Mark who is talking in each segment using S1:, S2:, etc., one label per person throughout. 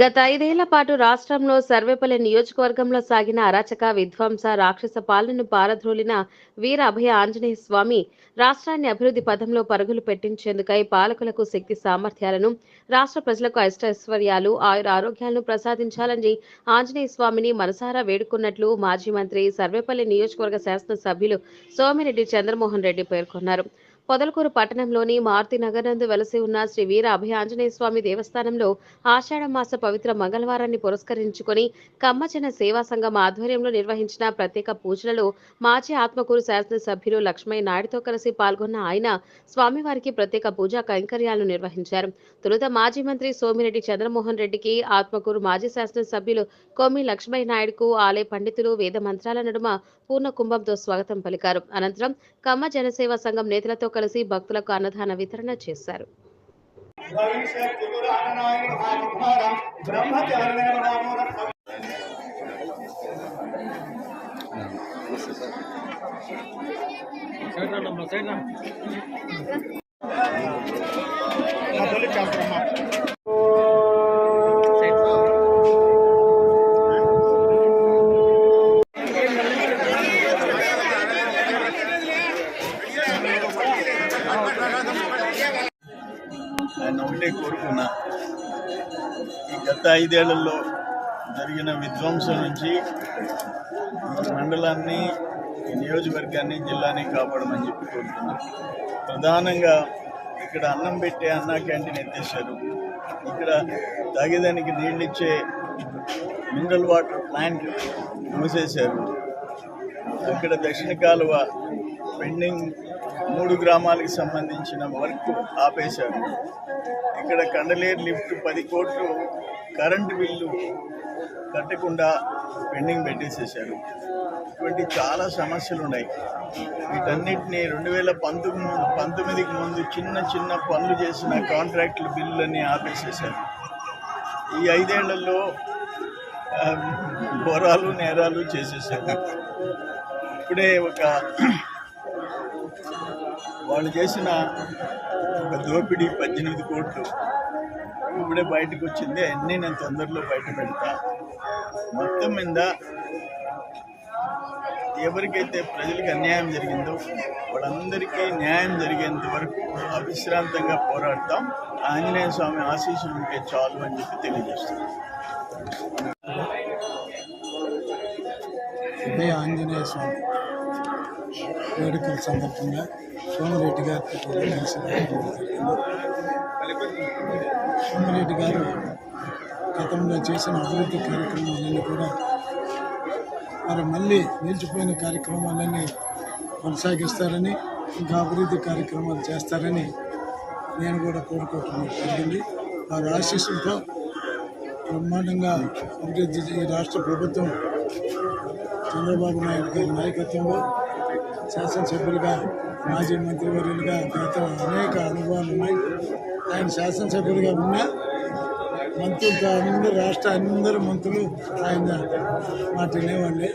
S1: గత ఐదేళ్ళ పాటు రాష్ట్రంలో సర్వేపల్లి నియోజకవర్గంలో సాగిన అరాచక విధ్వంస రాక్షస పాలనను పారద్రోలిన వీర అభయ ఆంజనేయ స్వామి రాష్ట్రాన్ని అభివృద్ధి పథంలో పరుగులు పెట్టించేందుకై పాలకులకు శక్తి సామర్థ్యాలను రాష్ట్ర ప్రజలకు అష్టైశ్వర్యాలు ఆయుర ఆరోగ్యాలను ప్రసాదించాలని ఆంజనేయ స్వామిని మనసారా వేడుకున్నట్లు మాజీ మంత్రి సర్వేపల్లి నియోజకవర్గ శాసనసభ్యులు సోమిరెడ్డి చంద్రమోహన్ రెడ్డి పేర్కొన్నారు. పొదలకూరు పట్టణంలోని మారుతి నగర్ నందు వెలసి ఉన్న శ్రీ వీర అభయ ఆంజనేయ స్వామి దేవస్థానంలో ఆషాఢ మాస పవిత్ర మంగళవారాన్ని పురస్కరించుకొని కమ్మజన సేవా సంఘం ఆధ్వర్యంలో నిర్వహించిన ప్రత్యేక పూజలలో మాజీ ఆత్మకూరు శాసనసభ్యులు లక్ష్మయ్య నాయుడుతో కలిసి పాల్గొన్న ఆయన స్వామివారికి ప్రత్యేక పూజా కైంకర్యాలను నిర్వహించారు. తొలుత మాజీ మంత్రి సోమిరెడ్డి చంద్రమోహన్ రెడ్డికి ఆత్మకూరు మాజీ శాసనసభ్యులు కోమి లక్ష్మయ్య నాయుడుకు ఆలయ పండితులు వేద మంత్రాల నడుమ పూర్ణ కుంభంతో స్వాగతం పలికారు. అనంతరం కమ్మ జనసేవ సంఘం నేతలతో కలిసి భక్తులకు అన్నదాన వితరణ చేశారు.
S2: ఆయన ఒకటే కోరుకున్నా. ఈ గత ఐదేళ్ళలో జరిగిన విధ్వంసం నుంచి మండలాన్ని ఈ నియోజకవర్గాన్ని జిల్లాని కాపాడమని చెప్పి కోరుకున్నా ప్రధానంగా ఇక్కడ అన్నం పెట్టే అన్నా క్యాంటీన్ ఎత్తేసారు ఇక్కడ తాగేదానికి నీళ్ళు ఇచ్చే మినరల్ వాటర్ ప్లాంట్ మూసేశారు. అక్కడ దక్షిణ కాలువ పెండింగ్ మూడు గ్రామాలకు సంబంధించిన వర్క్ ఆపేశారు. ఇక్కడ కండలేరు లిఫ్ట్ పది కోట్లు కరెంటు బిల్లు కట్టకుండా పెండింగ్ పెట్టేసేసారు ఇటువంటి చాలా సమస్యలు ఉన్నాయి. వీటన్నిటిని రెండు వేల పంతొమ్మిది పంతొమ్మిదికి ముందు చిన్న చిన్న పనులు చేసిన కాంట్రాక్టుల బిల్లులన్నీ ఆపేసేసారు ఈ ఐదేళ్ళలో ఘోరాలు నేరాలు చేసేసారు ఇప్పుడే ఒక వాళ్ళు చేసిన ఒక దోపిడీ పద్దెనిమిది కోట్లు ఇప్పుడే బయటకు వచ్చింది. అన్నీ నేను తొందరలో బయట పెడతా. మొత్తం మీద ఎవరికైతే ప్రజలకు అన్యాయం జరిగిందో వాళ్ళందరికీ న్యాయం జరిగేంత వరకు అవిశ్రాంతంగా పోరాడతాం. ఆంజనేయ స్వామి ఆశీస్సులు ఉంటే చాలు అని చెప్పి తెలియజేస్తాం
S3: ఇదే ఆంజనేయ స్వామి. వేడుకల సందర్భంగా సోమిరెడ్డి గారికి కూడా కలిసి సోమిరెడ్డి గారు గతంలో చేసిన అభివృద్ధి కార్యక్రమాలన్నీ కూడా మరి మళ్ళీ నిలిచిపోయిన కార్యక్రమాలన్నీ కొనసాగిస్తారని ఇంకా అభివృద్ధి కార్యక్రమాలు చేస్తారని నేను కూడా కోరుకోవటం జరిగింది. వారి ఆశీస్సులతో బ్రహ్మాండంగా అభివృద్ధి ఈ రాష్ట్ర ప్రభుత్వం చంద్రబాబు నాయుడు గారి నాయకత్వంలో శాసనసభ్యులుగా మాజీ మంత్రివర్యులుగా గత అనేక అనుభవాలు ఉన్నాయి. ఆయన శాసనసభ్యులుగా ఉన్నా మంత్రులతో అందరూ రాష్ట్ర అందరు మంత్రులు ఆయన మాట వినేవాళ్ళే.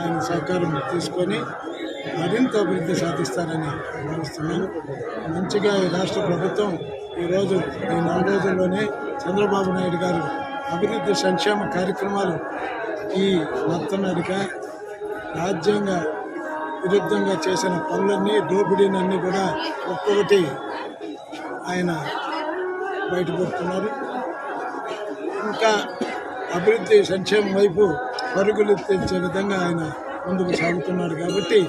S3: ఆయన సహకారం తీసుకొని మరింత అభివృద్ధి సాధిస్తారని భావిస్తున్నాను. మంచిగా ఈ రాష్ట్ర ప్రభుత్వం ఈరోజు ఈ నాలుగు రోజుల్లోనే చంద్రబాబు నాయుడు గారు అభివృద్ధి సంక్షేమ కార్యక్రమాలు ఈ మొత్తం అధిక రాజ్యాంగ విరుద్ధంగా చేసిన పనులన్నీ దోపిడీనన్నీ కూడా ఒక్కొక్కటి ఆయన బయటపెడుతున్నారు. ఇంకా అభివృద్ధి సంక్షేమం వైపు పరుగులు తెచ్చే విధంగా ఆయన ముందుకు సాగుతున్నాడు కాబట్టి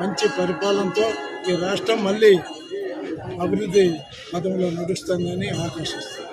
S3: మంచి పరిపాలనతో ఈ రాష్ట్రం మళ్ళీ అభివృద్ధి పదంలో నడుస్తుందని ఆకాశిస్తుంది.